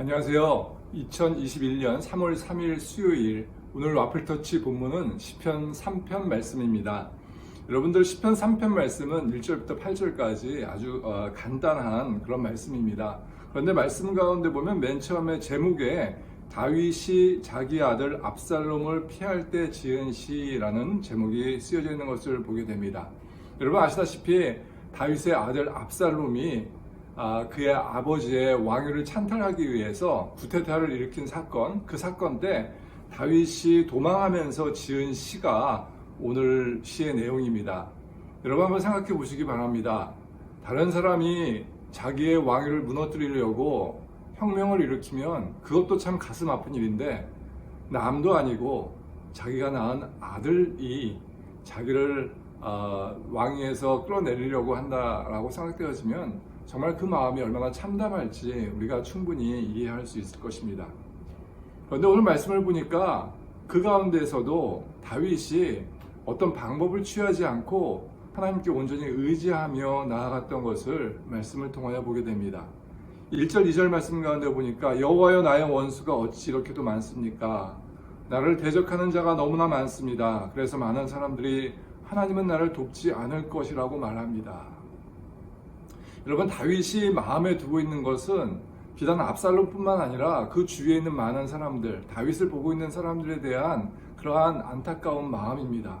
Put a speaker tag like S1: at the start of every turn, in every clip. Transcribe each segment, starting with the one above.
S1: 안녕하세요. 2021년 3월 3일 수요일 오늘 와플터치 본문은 시편 3편 말씀입니다. 여러분들 시편 3편 말씀은 1절부터 8절까지 아주 어, 간단한 그런 말씀입니다. 그런데 말씀 가운데 보면 맨 처음에 제목에 다윗이 자기 아들 압살롬을 피할 때 지은 시라는 제목이 쓰여져 있는 것을 보게 됩니다. 여러분 아시다시피 다윗의 아들 압살롬이 아, 그의 아버지의 왕위를 찬탈하기 위해서 구테타를 일으킨 사건, 그 사건 때 다윗이 도망하면서 지은 시가 오늘 시의 내용입니다. 여러분 한번 생각해 보시기 바랍니다. 다른 사람이 자기의 왕위를 무너뜨리려고 혁명을 일으키면 그것도 참 가슴 아픈 일인데 남도 아니고 자기가 낳은 아들이 자기를 어, 왕위에서 끌어내리려고 한다라고 생각되어지면 정말 그 마음이 얼마나 참담할지 우리가 충분히 이해할 수 있을 것입니다. 그런데 오늘 말씀을 보니까 그 가운데서도 다윗이 어떤 방법을 취하지 않고 하나님께 온전히 의지하며 나아갔던 것을 말씀을 통하여 보게 됩니다. 1절, 2절 말씀 가운데 보니까 여호와여 나의 원수가 어찌 이렇게도 많습니까? 나를 대적하는 자가 너무나 많습니다. 그래서 많은 사람들이 하나님은 나를 돕지 않을 것이라고 말합니다. 여러분 다윗이 마음에 두고 있는 것은 비단 압살롬뿐만 아니라 그 주위에 있는 많은 사람들, 다윗을 보고 있는 사람들에 대한 그러한 안타까운 마음입니다.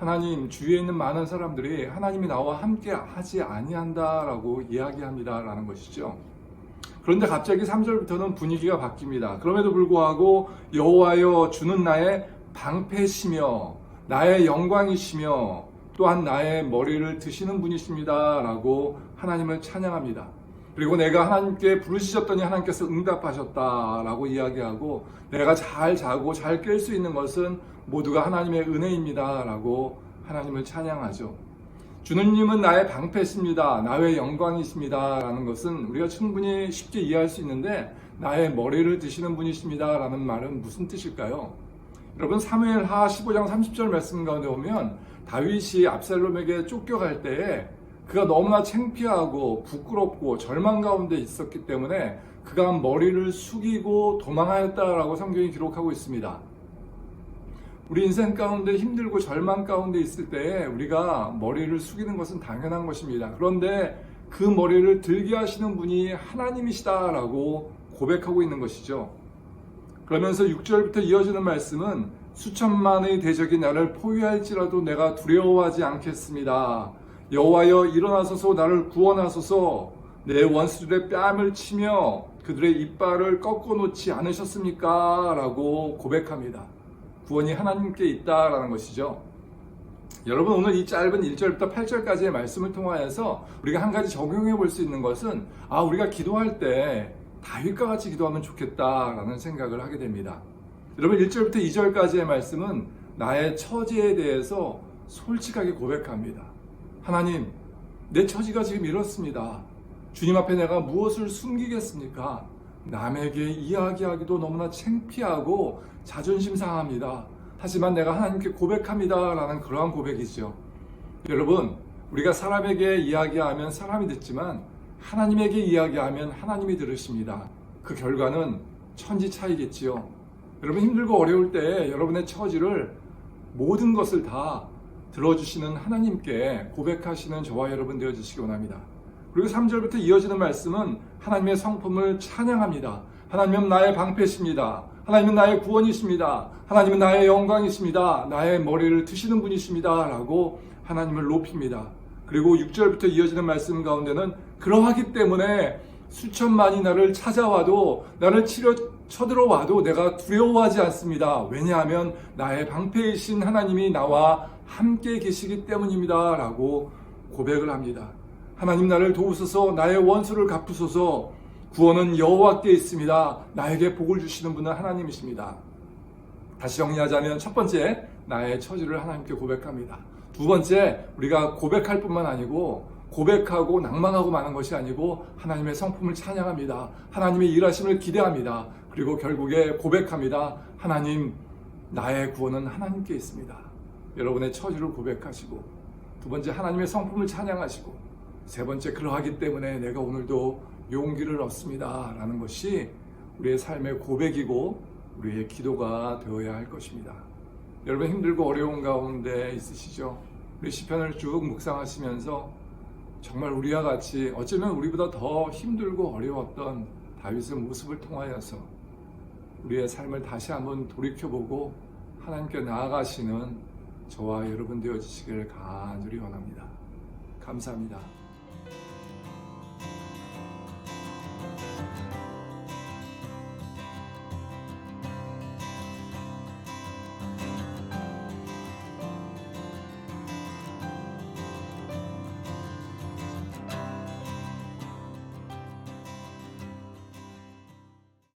S1: 하나님 주위에 있는 많은 사람들이 하나님이 나와 함께 하지 아니한다라고 이야기합니다라는 것이죠. 그런데 갑자기 3절부터는 분위기가 바뀝니다. 그럼에도 불구하고 여호와여 주는 나의 방패시며 나의 영광이시며 또한 나의 머리를 드시는 분이십니다 라고 하나님을 찬양합니다. 그리고 내가 하나님께 부르시셨더니 하나님께서 응답하셨다라고 이야기하고 내가 잘 자고 잘 깰 수 있는 것은 모두가 하나님의 은혜입니다라고 하나님을 찬양하죠. 주님은 나의 방패십니다. 나의 영광이십니다라는 것은 우리가 충분히 쉽게 이해할 수 있는데 나의 머리를 드시는 분이십니다라는 말은 무슨 뜻일까요? 여러분 사무엘 하 15장 30절 말씀 가운데 보면 다윗이 압살롬에게 쫓겨갈 때에 그가 너무나 창피하고 부끄럽고 절망 가운데 있었기 때문에 그가 머리를 숙이고 도망하였다라고 성경이 기록하고 있습니다. 우리 인생 가운데 힘들고 절망 가운데 있을 때 우리가 머리를 숙이는 것은 당연한 것입니다. 그런데 그 머리를 들게 하시는 분이 하나님이시다라고 고백하고 있는 것이죠. 그러면서 6절부터 이어지는 말씀은 수천만의 대적이 나를 포위할지라도 내가 두려워하지 않겠습니다. 여호와여 일어나소서 나를 구원하소서 내 원수들의 뺨을 치며 그들의 이빨을 꺾어 놓지 않으셨습니까? 라고 고백합니다. 구원이 하나님께 있다라는 것이죠. 여러분 오늘 이 짧은 1절부터 8절까지의 말씀을 통하여서 우리가 한 가지 적용해 볼 수 있는 것은 아 우리가 기도할 때 다윗과 같이 기도하면 좋겠다라는 생각을 하게 됩니다. 여러분 1절부터 2절까지의 말씀은 나의 처지에 대해서 솔직하게 고백합니다. 하나님, 내 처지가 지금 이렇습니다. 주님 앞에 내가 무엇을 숨기겠습니까? 남에게 이야기하기도 너무나 창피하고 자존심 상합니다. 하지만 내가 하나님께 고백합니다. 라는 그러한 고백이죠. 여러분, 우리가 사람에게 이야기하면 사람이 듣지만 하나님에게 이야기하면 하나님이 들으십니다. 그 결과는 천지 차이겠지요. 여러분 힘들고 어려울 때 여러분의 처지를 모든 것을 다 들어주시는 하나님께 고백하시는 저와 여러분 되어주시기 원합니다. 그리고 3절부터 이어지는 말씀은 하나님의 성품을 찬양합니다. 하나님은 나의 방패십니다. 하나님은 나의 구원이십니다. 하나님은 나의 영광이십니다. 나의 머리를 드시는 분이십니다. 라고 하나님을 높입니다. 그리고 6절부터 이어지는 말씀 가운데는 그러하기 때문에 수천만이 나를 찾아와도 나를 치려 쳐들어와도 내가 두려워하지 않습니다. 왜냐하면 나의 방패이신 하나님이 나와 함께 계시기 때문입니다. 라고 고백을 합니다. 하나님 나를 도우소서 나의 원수를 갚으소서 구원은 여호와께 있습니다. 나에게 복을 주시는 분은 하나님이십니다. 다시 정리하자면 첫 번째 나의 처지를 하나님께 고백합니다. 두 번째 우리가 고백할 뿐만 아니고 고백하고 낭만하고 마는 것이 아니고 하나님의 성품을 찬양합니다. 하나님의 일하심을 기대합니다. 그리고 결국에 고백합니다. 하나님 나의 구원은 하나님께 있습니다. 여러분의 처지를 고백하시고 두 번째 하나님의 성품을 찬양하시고 세 번째 그러하기 때문에 내가 오늘도 용기를 얻습니다. 라는 것이 우리의 삶의 고백이고 우리의 기도가 되어야 할 것입니다. 여러분 힘들고 어려운 가운데 있으시죠? 우리 시편을 쭉 묵상하시면서 정말 우리와 같이 어쩌면 우리보다 더 힘들고 어려웠던 다윗의 모습을 통하여서 우리의 삶을 다시 한번 돌이켜보고 하나님께 나아가시는 저와 여러분 되어주시기를 간절히 원합니다. 감사합니다.